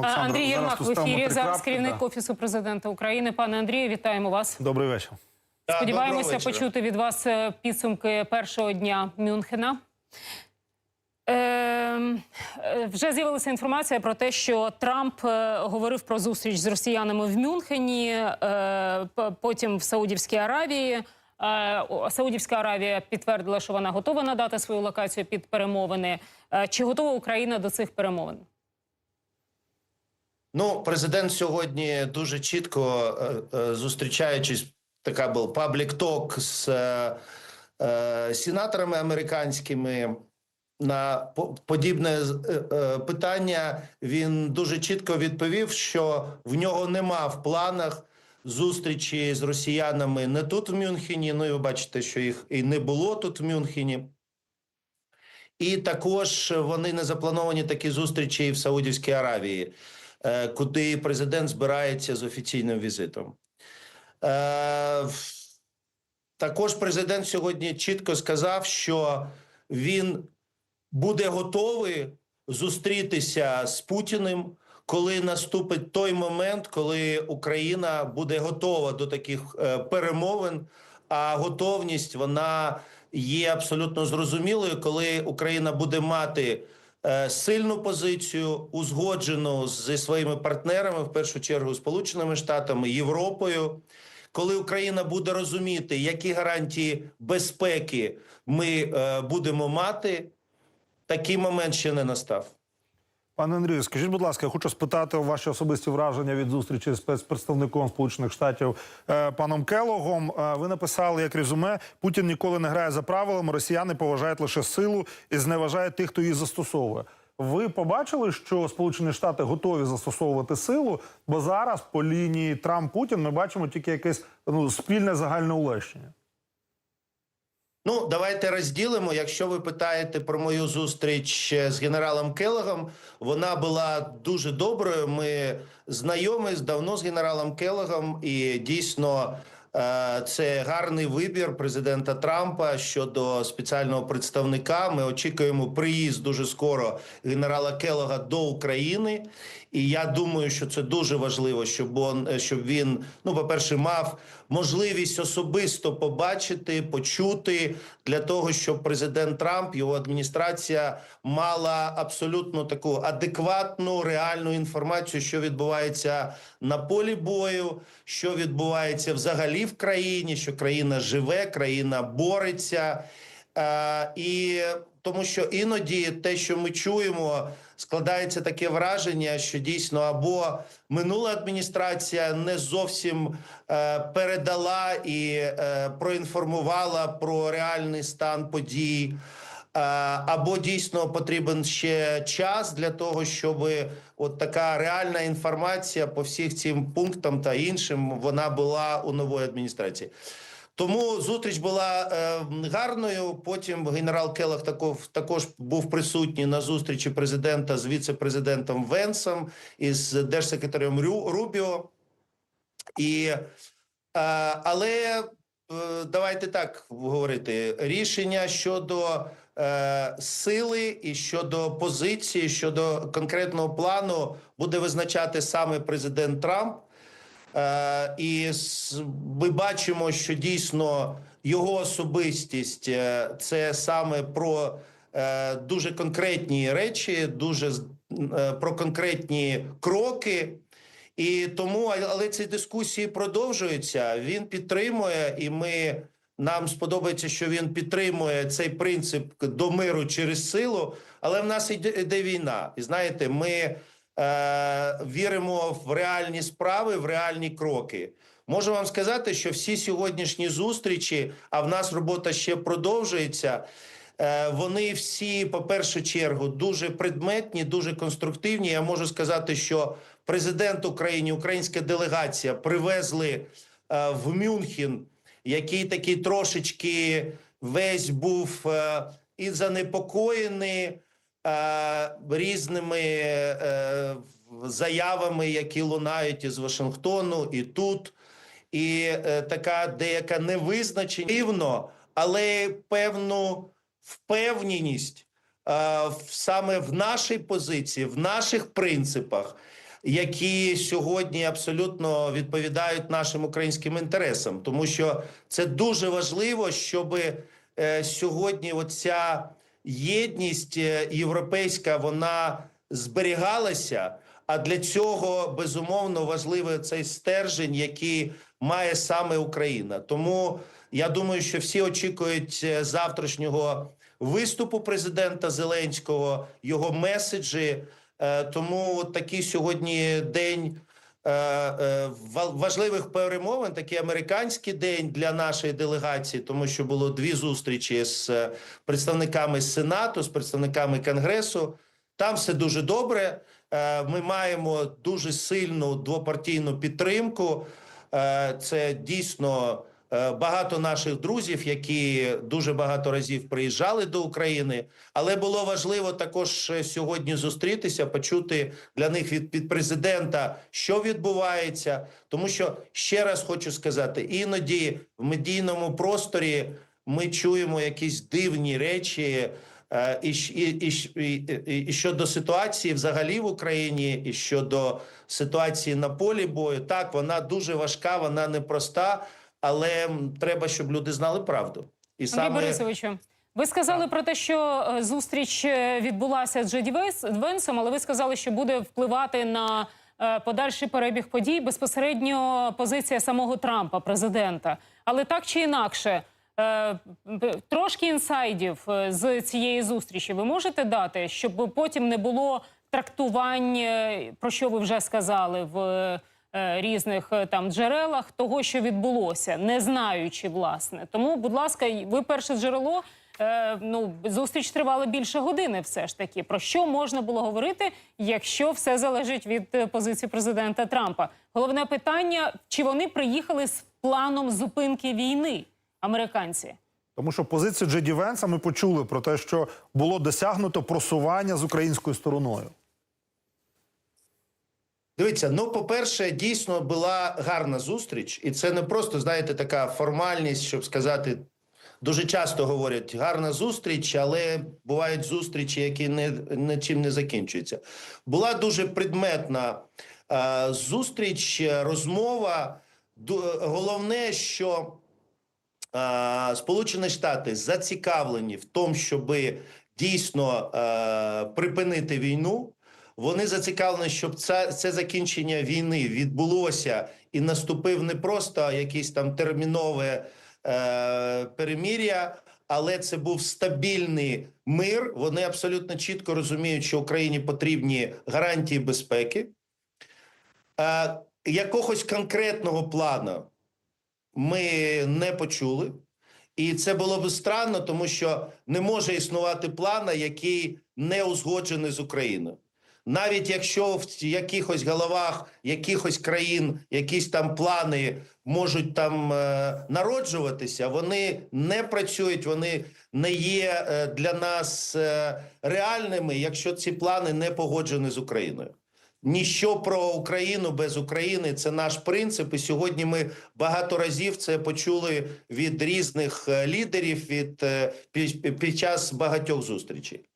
Олександр, Андрій Єрмак в ефірі. Зараз крапки, керівник да. офісу президента України. Пане Андрію, вітаємо вас. Добрий вечір. Сподіваємося вечора. почути від вас е, підсумки першого дня Мюнхена. Е, е, вже з'явилася інформація про те, що Трамп е, говорив про зустріч з росіянами в Мюнхені, е, потім в Саудівській Аравії. Е, Саудівська Аравія підтвердила, що вона готова надати свою локацію під перемовини. Е, Чи готова Україна до цих перемовин? Ну, президент сьогодні дуже чітко е, е, зустрічаючись, така був паблік ток з е, сенаторами американськими. На по- подібне питання він дуже чітко відповів, що в нього нема в планах зустрічі з росіянами не тут в Мюнхені. Ну і ви бачите, що їх і не було тут в Мюнхені. І також вони не заплановані такі зустрічі і в Саудівській Аравії, куди президент збирається з офіційним візитом. Е, Також президент сьогодні чітко сказав, що він буде готовий зустрітися з Путіним, коли наступить той момент, коли Україна буде готова до таких е, перемовин. А готовність вона є абсолютно зрозумілою, коли Україна буде мати е, сильну позицію, узгоджену зі своїми партнерами, в першу чергу Сполученими Штатами, Європою. Коли Україна буде розуміти, які гарантії безпеки ми е, будемо мати, такий момент ще не настав. Пане Андрію, скажіть, будь ласка, я хочу спитати ваші особисті враження від зустрічі з спецпредставником Сполучених Штатів е, паном Келогом. Е, ви написали як резюме: Путін ніколи не грає за правилами. Росіяни поважають лише силу і зневажають тих, хто її застосовує. Ви побачили, що Сполучені Штати готові застосовувати силу, бо зараз по лінії Трамп-Путін ми бачимо тільки якесь ну спільне загальне улещення. Ну, давайте розділимо. Якщо ви питаєте про мою зустріч е, з генералом Келлогом, вона була дуже доброю. Ми знайомі давно з генералом Келлогом, і дійсно це гарний вибір президента Трампа щодо спеціального представника. Ми очікуємо приїзд дуже скоро генерала Келлога до України. І я думаю, що це дуже важливо, щоб он, е, щоб він, ну, по-перше, мав можливість особисто побачити, почути для того, щоб президент Трамп, його адміністрація мала абсолютно таку адекватну реальну інформацію, що відбувається на полі бою, що відбувається взагалі в країні, що країна живе, країна бореться. Е, і тому що іноді те, що ми чуємо, складається таке враження, що дійсно або минула адміністрація не зовсім е, передала і е, проінформувала про реальний стан подій. Е, Або дійсно потрібен ще час для того, щоб от така реальна інформація по всіх цим пунктам та іншим вона була у нової адміністрації. Тому зустріч була е, гарною. Потім генерал Келах також, також був присутній на зустрічі президента з віце-президентом Венсом і з держсекретарем Рю, Рубіо. І, е, але е, давайте так говорити: рішення щодо е, сили і щодо позиції, щодо конкретного плану буде визначати саме президент Трамп. Е, і ми бачимо, що дійсно його особистість е, це саме про дуже конкретні речі, дуже е, про конкретні кроки. І тому, але ці дискусії продовжуються. Він підтримує, і ми нам сподобається, що він підтримує цей принцип до миру через силу. Але в нас іде, іде війна, і знаєте, ми е, віримо в реальні справи, в реальні кроки. Можу вам сказати, що всі сьогоднішні зустрічі, а в нас робота ще продовжується. Е, Вони всі, по першу чергу, дуже предметні, дуже конструктивні. Я можу сказати, що президент України, українська делегація привезли е, в Мюнхен, який такий трошечки весь був е, і занепокоєний е, різними е, заявами, які лунають із Вашингтону і тут. І е, така деяка невизначеність, Дивно, але певну впевненість е, саме в нашій позиції, в наших принципах. Які сьогодні абсолютно відповідають нашим українським інтересам, тому що це дуже важливо, щоб е, сьогодні оця єдність е, європейська вона зберігалася. А для цього безумовно важливий цей стержень, який має саме Україна. Тому я думаю, що всі очікують е, завтрашнього виступу президента Зеленського, його меседжі. Е, Тому такий сьогодні день е, е, важливих перемовин, такий американський день для нашої делегації, тому що було дві зустрічі з представниками Сенату, з представниками Конгресу. Там все дуже добре. Ми маємо дуже сильну двопартійну підтримку. Це дійсно багато наших друзів, які дуже багато разів приїжджали до України. Але було важливо також е, сьогодні зустрітися, почути для них від, від президента, що відбувається. Тому що ще раз хочу сказати: іноді в медійному просторі ми чуємо якісь дивні речі. Е, І, і, і, і щодо ситуації взагалі в Україні, і щодо ситуації на полі бою, так вона дуже важка, вона непроста, але треба, щоб люди знали правду. І Андрій саме Борисовичу, ви сказали про те, що е, зустріч е, відбулася з Джеді Венсом, але ви сказали, що буде впливати на е, подальший перебіг подій безпосередньо позиція самого Трампа, президента. Але так чи інакше, трошки інсайдів з цієї зустрічі ви можете дати, щоб потім не було трактувань, про що ви вже сказали в різних е, там джерелах того, що відбулося, не знаючи власне. Тому, будь ласка, ви перше джерело. Е, ну, зустріч тривала більше години. Все ж таки, про що можна було говорити, якщо все залежить від е, позиції президента Трампа? Головне питання: чи вони приїхали з планом зупинки війни, американці? Тому що позицію Джеді Венса ми почули про те, що було досягнуто просування з українською стороною. Дивіться, ну по-перше, дійсно була гарна зустріч, і це не просто знаєте така формальність, щоб сказати. Дуже часто говорять гарна зустріч, але бувають зустрічі, які не нічим не закінчуються. Була дуже предметна е, зустріч, е, розмова. Ду- Головне, що е, Сполучені Штати зацікавлені в тому, щоб дійсно е, припинити війну. Вони зацікавлені, щоб це, це закінчення війни відбулося і наступив не просто якийсь там термінове е, перемір'я, але це був стабільний мир. Вони абсолютно чітко розуміють, що Україні потрібні гарантії безпеки. Е, якогось конкретного плану ми не почули. І це було б странно, тому що не може існувати план, який не узгоджений з Україною. Навіть якщо в якихось головах якихось країн якісь там плани можуть там е, народжуватися, вони не працюють, вони не є е, для нас е, реальними, якщо ці плани не погоджені з Україною. Ніщо про Україну без України це наш принцип. І сьогодні ми багато разів це почули від різних е, лідерів від е, під, під час багатьох зустрічей.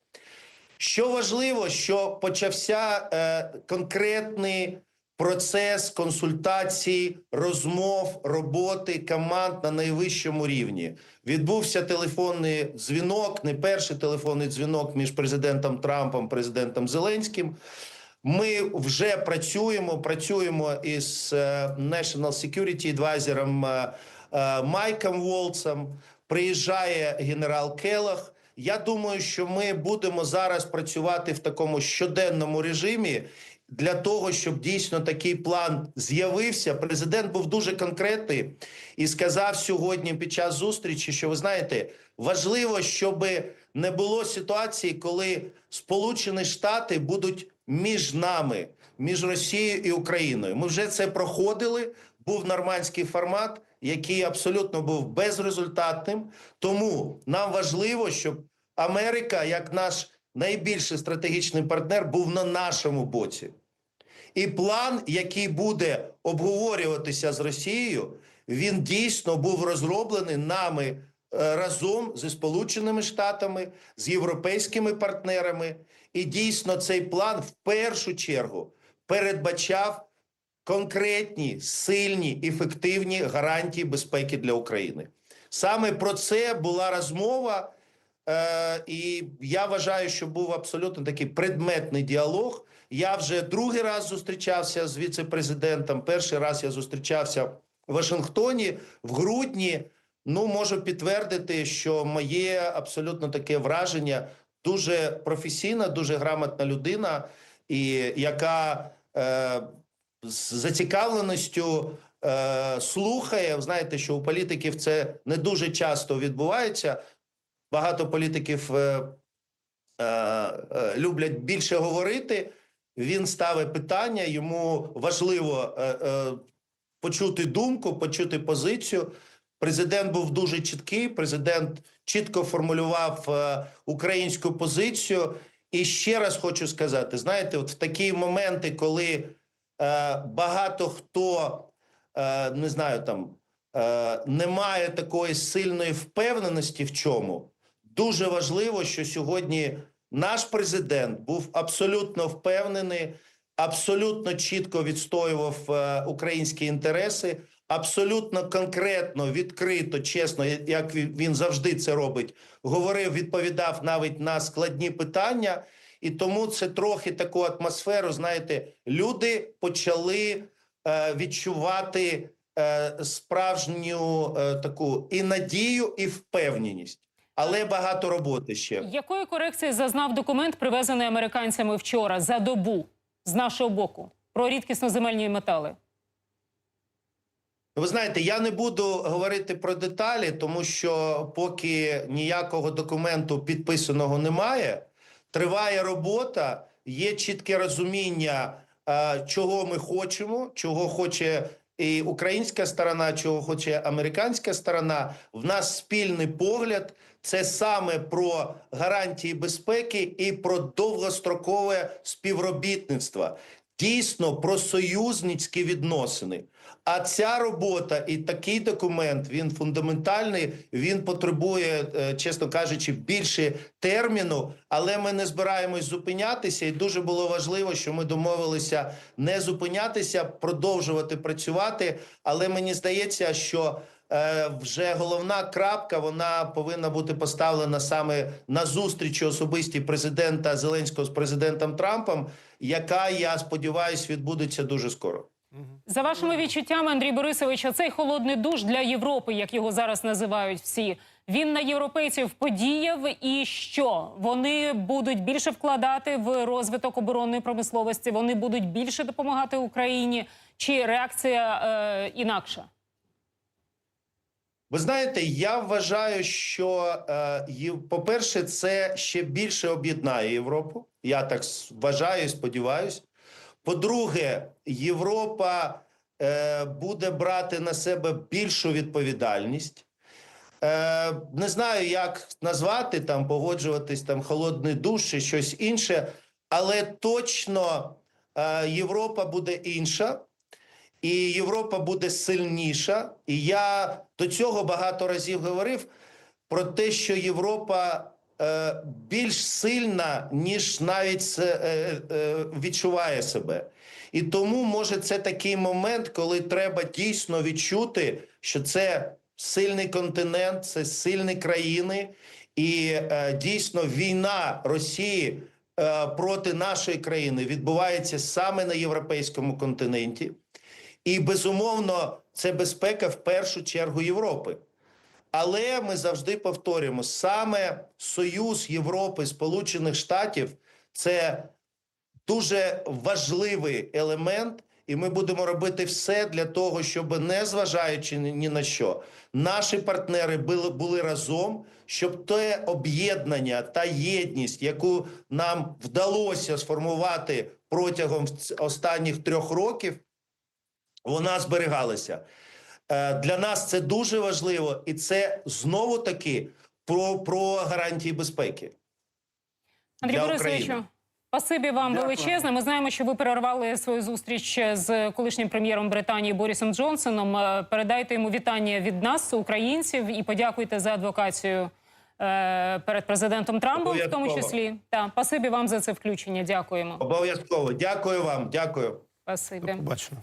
Що важливо, що почався е, конкретний процес консультацій, розмов, роботи команд на найвищому рівні. Відбувся телефонний дзвінок, не перший телефонний дзвінок між президентом Трампом президентом Зеленським. Ми вже працюємо. Працюємо із е, National Security Advisor е, е, Майком Волцем. Приїжджає генерал Келах. Я думаю, що ми будемо зараз працювати в такому щоденному режимі для того, щоб дійсно такий план з'явився. Президент був дуже конкретний і сказав сьогодні під час зустрічі, що ви знаєте, важливо, щоб не було ситуації, коли Сполучені Штати будуть між нами, між Росією і Україною. Ми вже це проходили. Був нормандський формат, який абсолютно був безрезультатним. Тому нам важливо, щоб Америка, як наш найбільший стратегічний партнер, був на нашому боці. І план, який буде обговорюватися з Росією, він дійсно був розроблений нами е, разом зі Сполученими Штатами, з європейськими партнерами. І дійсно цей план в першу чергу передбачав конкретні, сильні, ефективні гарантії безпеки для України. Саме про це була розмова, е, і я вважаю, що був абсолютно такий предметний діалог. Я вже другий раз зустрічався з віце-президентом. Перший раз я зустрічався в Вашингтоні в грудні. Ну, можу підтвердити, що моє абсолютно таке враження дуже професійна, дуже грамотна людина, і яка е, з зацікавленістю е, слухає. Знаєте, що у політиків це не дуже часто відбувається. Багато політиків е, е, е, люблять більше говорити. Він ставить питання, йому важливо е, е, почути думку, почути позицію. Президент був дуже чіткий. Президент чітко формулював е, українську позицію. І ще раз хочу сказати: знаєте, от в такі моменти, коли багато хто е, не знаю, там е, немає такої сильної впевненості в чому, дуже важливо, що сьогодні наш президент був абсолютно впевнений, абсолютно чітко відстоював е, українські інтереси, абсолютно конкретно, відкрито, чесно, як він завжди це робить, говорив, відповідав навіть на складні питання. І тому це трохи таку атмосферу. Знаєте, люди почали е, відчувати е, справжню е, таку і надію, і впевненість. Але багато роботи ще. Якої корекції зазнав документ, привезений американцями вчора за добу з нашого боку про рідкісноземельні метали? Ви знаєте, я не буду говорити про деталі, тому що поки ніякого документу підписаного немає, триває робота, є чітке розуміння, е, чого ми хочемо, чого хоче і українська сторона, чого хоче американська сторона. В нас спільний погляд. Це саме про гарантії безпеки і про довгострокове співробітництво. Дійсно про союзницькі відносини. А ця робота і такий документ він фундаментальний. Він потребує, е, чесно кажучи, більше терміну. Але ми не збираємось зупинятися. І дуже було важливо, що ми домовилися не зупинятися, продовжувати працювати. Але мені здається, що вже головна крапка вона повинна бути поставлена саме на зустрічі особистій президента Зеленського з президентом Трампом, яка я сподіваюся відбудеться дуже скоро. За вашими відчуттями, Андрій Борисович, цей холодний душ для Європи, як його зараз називають всі, він на європейців подіяв. І що вони будуть більше вкладати в розвиток оборонної промисловості? Вони будуть більше допомагати Україні? Чи реакція е, інакша? Ви знаєте, я вважаю, що е, по-перше, це ще більше об'єднає Європу. Я так вважаю і сподіваюся. По-друге, Європа е, буде брати на себе більшу відповідальність. Е, не знаю, як назвати там, погоджуватись там холодний душ чи щось інше, але точно Європа буде інша. І Європа буде сильніша. І я до цього багато разів говорив про те, що Європа е, більш сильна, ніж навіть е, е, відчуває себе. І тому може це такий момент, коли треба дійсно відчути, що це сильний континент, це сильні країни, і е, дійсно війна Росії е, проти нашої країни відбувається саме на європейському континенті. І безумовно, це безпека в першу чергу Європи. Але ми завжди повторюємо: саме Союз Європи, Сполучених Штатів це дуже важливий елемент, і ми будемо робити все для того, щоб не зважаючи ні на що, наші партнери були, були разом, щоб те об'єднання та єдність, яку нам вдалося сформувати протягом останніх трьох років, вона зберігалася. Е, Для нас це дуже важливо, і це знову таки про, про гарантії безпеки. Андрій Борисовичу, спасибі вам Дякую. величезне. Ми знаємо, що ви перервали свою зустріч з колишнім прем'єром Британії Борисом Джонсоном. Е, Передайте йому вітання від нас, українців, і подякуйте за адвокацію е, перед президентом Трампом, в тому числі. Та спасибі вам за це включення. Дякуємо. Обов'язково. Дякую вам. Дякую. Спасибі. Бачимо.